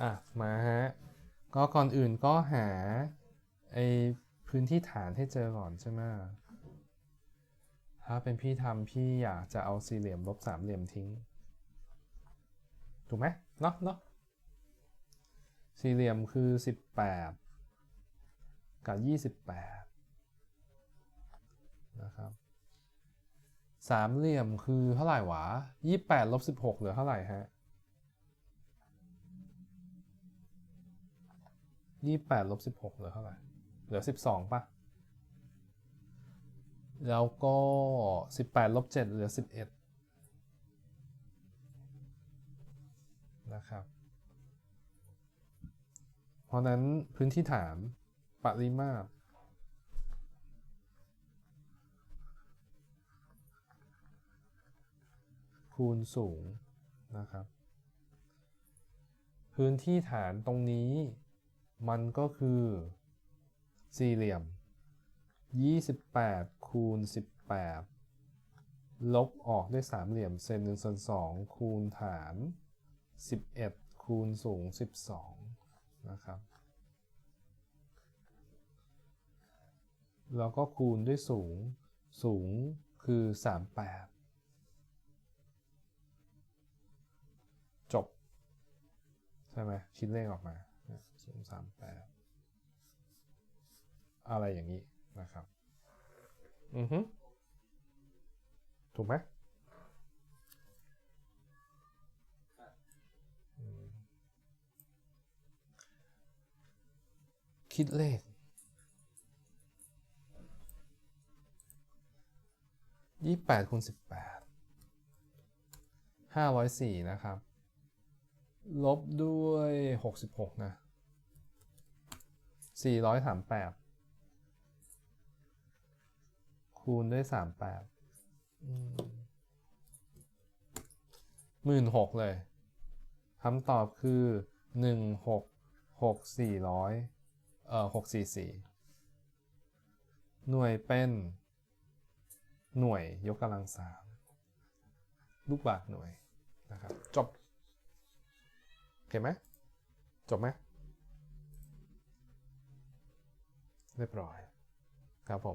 อะมาฮะก็ก่อนอื่นก็หาไอพื้นที่ฐานให้เจอก่อนใช่ไหมถ้าเป็นพี่ทำพี่อยากจะเอาสี่เหลี่ยมลบสามเหลี่ยมทิ้ง ถูกไหมเนาะเนาะสี่เหลี่ยมคือ 18 กับ 28 นะครับสามเหลี่ยมคือเท่าไหร่วะ28ลบ16เหลือเท่าไหร่ฮะ 28ลบ16เหลือเท่าไหร่ เหลือ12ป่ะ แล้วก็18ลบ7เหลือ11นะครับ เพราะนั้นพื้นที่ฐานปริมาตรคูณสูงนะครับ พื้นที่ฐานตรงนี้ มันก็คือ สี่เหลี่ยม 28 คูณ 18 ลบออกด้วยสามเหลี่ยมเซนหนึ่งส่วนสองคูณฐาน 11 คูณสูง 12 นะครับ แล้วก็คูณด้วยสูง สูงคือ 38จบ ใช่ไหมคิดเลขออกมา สูง38อะไรอย่างนี้นะครับ อือฮึถูกไหมอืมคิดเลข ยี่แปดคูณสิบแปดห้าร้อยสี่นะครับ ลบด้วยหกสิบหกนะสี่ร้อยสามแปดคูณด้วยสามแปดหมื่นหกเลยคำตอบคือหนึ่งหกหกสี่ร้อยเอ่อหกสี่สี่หน่วยเป็นหน่วยยกกำลังสามลูกบาศก์หน่วยนะครับ จบ เห็นไหมจบไหมเรียบร้อยครับผม